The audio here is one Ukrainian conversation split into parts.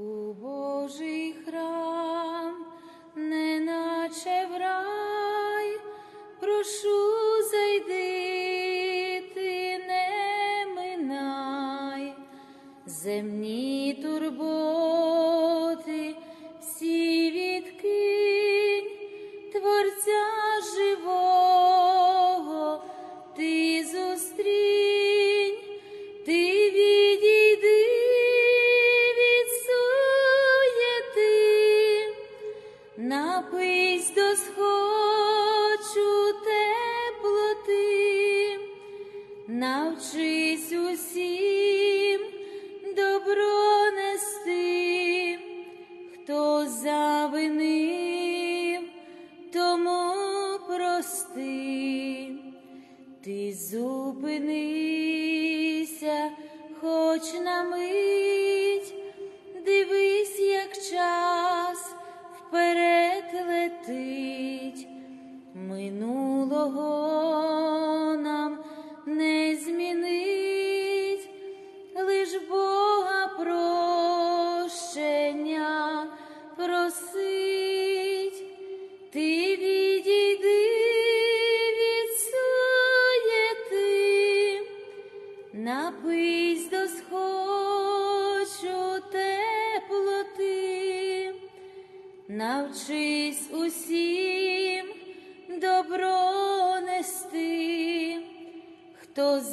у Божий храм, неначе в рай, прошу зайди, ти не минай, земні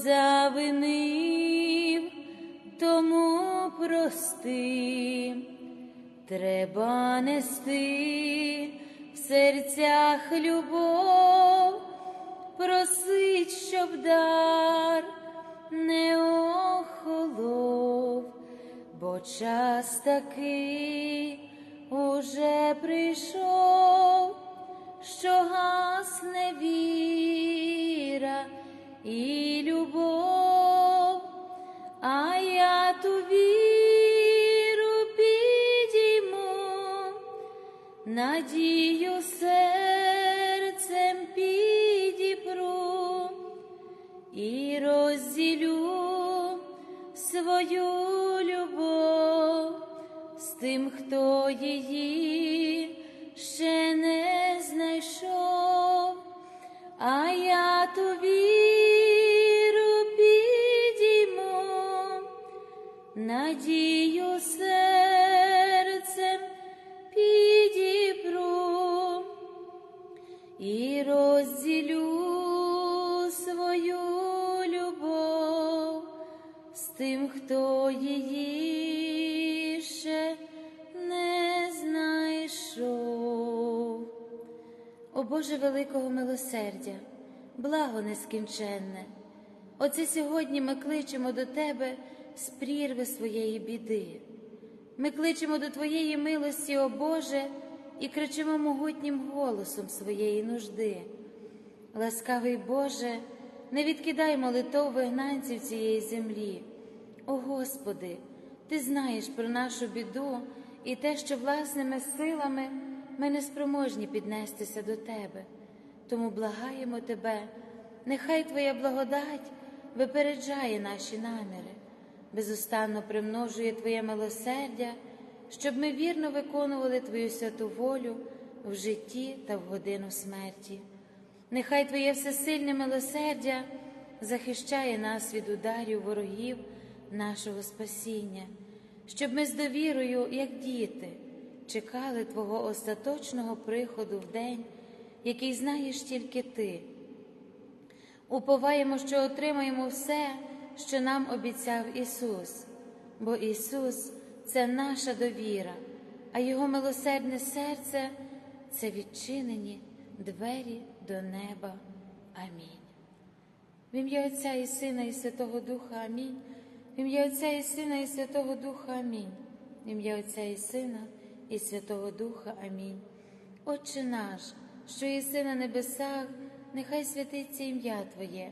завинив, тому прости, треба нести в серцях любов, просить, щоб дар не охолов, бо час такий уже прийшов, що гасне віра і любов, а я ту віру підійму, надію серцем підіпру і розділю свою любов з тим, хто її ще не знайшов, а я надію серцем підіпру і розділю свою любов з тим, хто її ще не знайшов. О Боже великого милосердя, благо нескінченне. Оце сьогодні ми кличемо до Тебе з прірви своєї біди. Ми кличемо до Твоєї милості, о Боже, і кричимо могутнім голосом своєї нужди. Ласкавий Боже, не відкидай молитов вигнанців цієї землі. О Господи, Ти знаєш про нашу біду і те, що власними силами ми не спроможні піднестися до Тебе. Тому благаємо Тебе, нехай Твоя благодать випереджає наші наміри, безустанно примножує Твоє милосердя, щоб ми вірно виконували Твою святу волю в житті та в годину смерті. Нехай Твоє всесильне милосердя захищає нас від ударів ворогів нашого спасіння, щоб ми з довірою, як діти, чекали Твого остаточного приходу в день, який знаєш тільки Ти. Уповаємо, що отримаємо все, що нам обіцяв Ісус, бо Ісус це наша довіра, а Його милосердне серце це відчинені двері до неба. Амінь. В ім'я Отця і Сина, і Святого Духа Амінь. В ім'я Отця і Сина, і Святого Духа Амінь. В ім'я Отця і Сина, і Святого Духа Амінь. Отче наш, що єси на небесах, нехай святиться ім'я Твоє,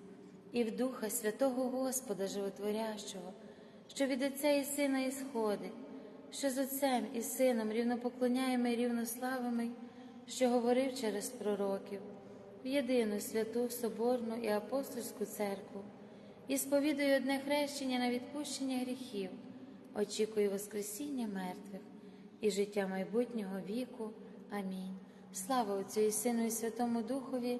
і в Духа Святого Господа Животворящого, що від Отця і Сина ісходить, що з Отцем і Сином рівнопоклоняємо і рівнославимо, що говорив через пророків, в єдину святу Соборну і апостольську церкву, і сповідую одне хрещення на відпущення гріхів, очікую Воскресіння мертвих і життя майбутнього віку. Амінь. Слава Отцю і Сину, і Святому Духові,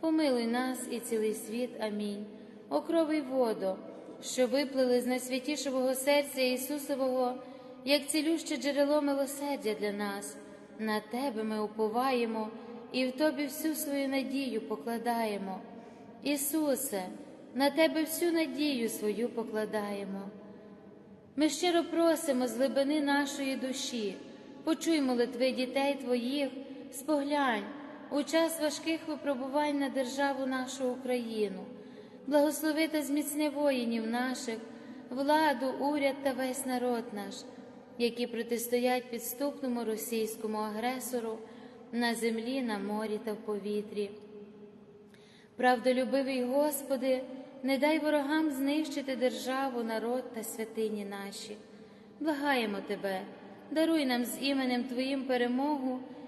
помилуй нас і цілий світ. Амінь. О крови водо, що виплили з найсвятішого серця Ісусового, як цілюще джерело милосердя для нас. На Тебе ми уповаємо і в Тобі всю свою надію покладаємо. Ісусе, на Тебе всю надію свою покладаємо. Ми щиро просимо з глибини нашої душі, почуй молитви дітей Твоїх, споглянь у час важких випробувань на державу нашу Україну, благослови та зміцни воїнів наших, владу, уряд та весь народ наш, які протистоять підступному російському агресору на землі, на морі та в повітрі. Правдолюбивий Господи, не дай ворогам знищити державу, народ та святині наші. Благаємо Тебе, даруй нам з іменем Твоїм перемогу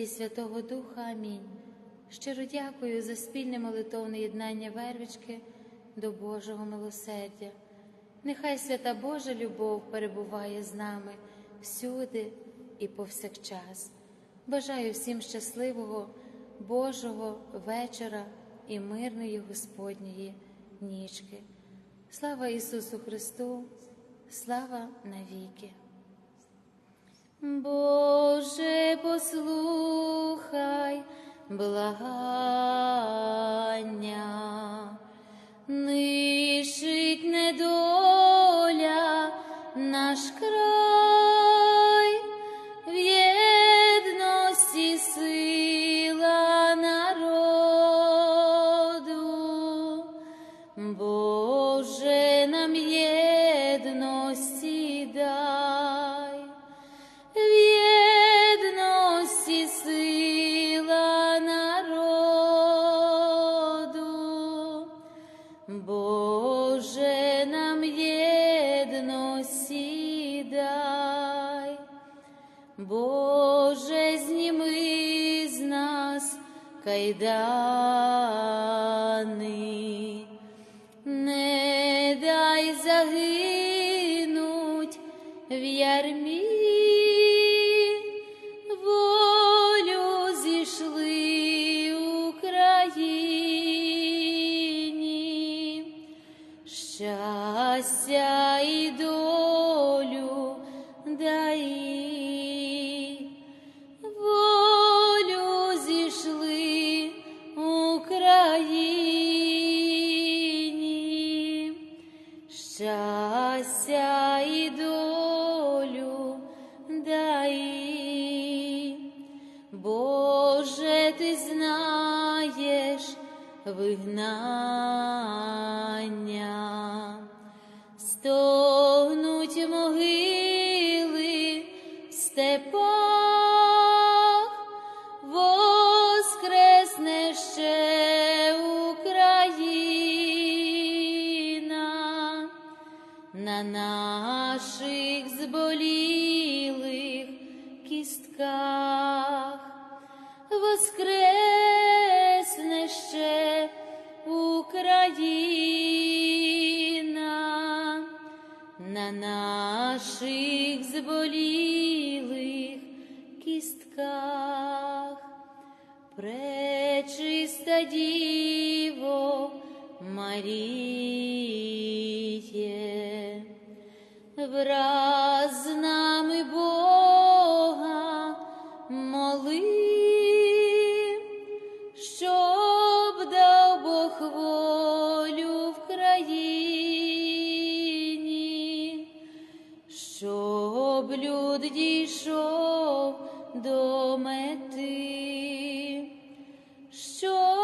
і Святого Духа. Амінь. Щиро дякую за спільне молитовне єднання вервички до Божого милосердя. Нехай свята Божа любов перебуває з нами всюди і повсякчас. Бажаю всім щасливого, Божого вечора і мирної Господньої нічки. Слава Ісусу Христу, слава навіки! Боже, послухай благання, нишить недо. знаєш вигнання. Сто на наших зболілих кістках, пречиста Діво Маріє, враз Облюд дійшов до мети. що